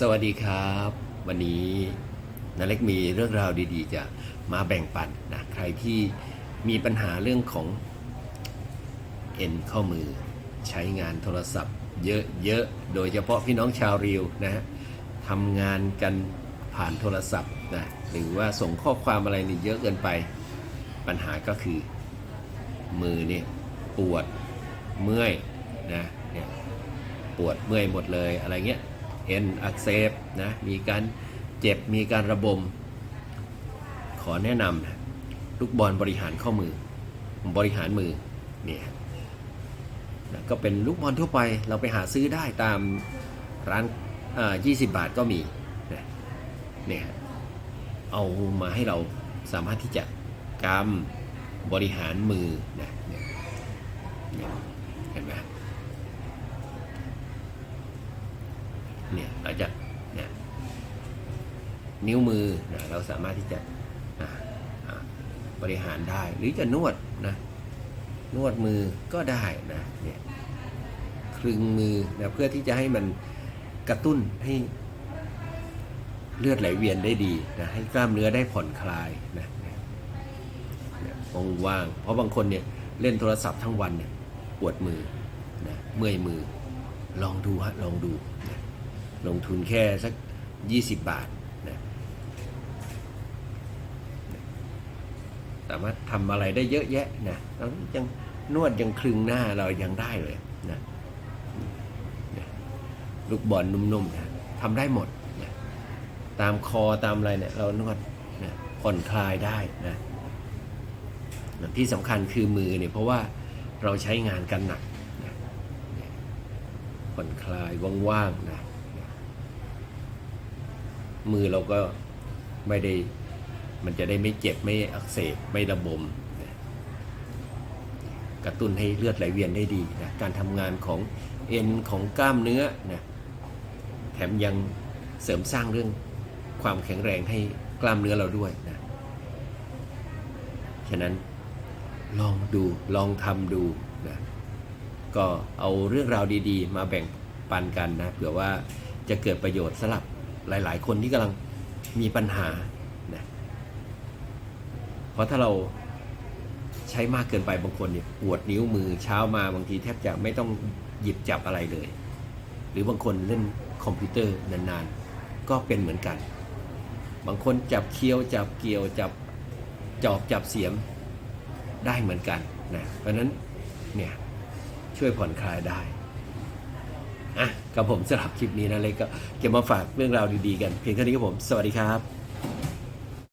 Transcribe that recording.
สวัสดีครับ วันนี้นาเล็กมีเรื่องราวดีๆ จะมาแบ่งปันนะใครที่มีปัญหาเรื่องของเอ็นข้อมือ ใช้งานโทรศัพท์ เยอะๆโดยเฉพาะพี่น้องชาวริวนะฮะทำงานกันผ่านโทรศัพท์นะหรือว่าส่งข้อความอะไรนี่เยอะเกินไป ปัญหาก็คือมือเนี่ยปวดเมื่อยนะเนี่ยปวดเมื่อยหมดเลยอะไรเงี้ย เอ็นอักเสบนะมีการเจ็บมีการระบม ขอแนะนำลูกบอลบริหารข้อมือ บริหารมือเนี่ยก็เป็นลูกบอลทั่วไปเราไปหาซื้อได้ตามร้านอ่า20บาทก็มีนะเนี่ยเอามาให้เราสามารถที่จะกำบริหารมือนะเห็นไหม เนี่ยเราจะเนี่ยนิ้วมือนะเราสามารถที่จะบริหารได้หรือจะนวดนะนวดมือก็ได้นะเนี่ยคลึงมือนะเพื่อที่จะให้มันกระตุ้นให้เลือดไหลเวียนได้ดีนะให้กล้ามเนื้อได้ผ่อนคลายนะเนี่ยเนี่ยว่างเพราะบางคนเนี่ยเล่นโทรศัพท์ทั้งวันเนี่ยปวดมือนะเมื่อยมือลองดูฮะลองดูนะ ลงทุนแค่สัก 20 บาทนะสามารถทำอะไรได้เยอะแยะนะแล้วยังนวดยังคลึงหน้าเรายังได้เลยนะนะลูกบอลนุ่มๆนะทำได้หมดนะตามคอตามอะไรเนี่ยเรานวดนะผ่อนคลายได้นะที่สำคัญคือมือเนี่ยเพราะว่าเราใช้งานกันหนักผ่อนคลายว่างๆนะ มือเราก็ไม่ได้มันจะได้ไม่เจ็บไม่อักเสบไม่ระบมนะกระตุ้นให้เลือดไหลเวียนได้ดีนะการทำงานของเอ็นของกล้ามเนื้อนะแถมยังเสริมสร้างเรื่องความแข็งแรงให้กล้ามเนื้อเราด้วยนะฉะนั้นลองดูลองทำดูนะก็เอาเรื่องราวดีๆ มาแบ่งปันกันนะเผื่อว่าจะเกิดประโยชน์สำหรับ หลาย ๆ คนที่กำลังมีปัญหานะเพราะถ้าเราใช้มากเกินไปบางคนเนี่ยปวดนิ้วมือเช้ามาบางทีแทบจะไม่ต้องหยิบจับอะไรเลย หรือบางคนเล่นคอมพิวเตอร์นานๆ ก็เป็นเหมือนกัน บางคนจับเคี้ยวจับเกี่ยวจับจอบจับเสียมได้เหมือนกันนะเพราะฉะนั้นเนี่ยช่วยผ่อนคลายได้ อะกับผมสำหรับคลิปนี้นะเล็กก็เก็บมาฝากเรื่องราวดีๆกันเพียงเท่านี้ครับผม สวัสดีครับ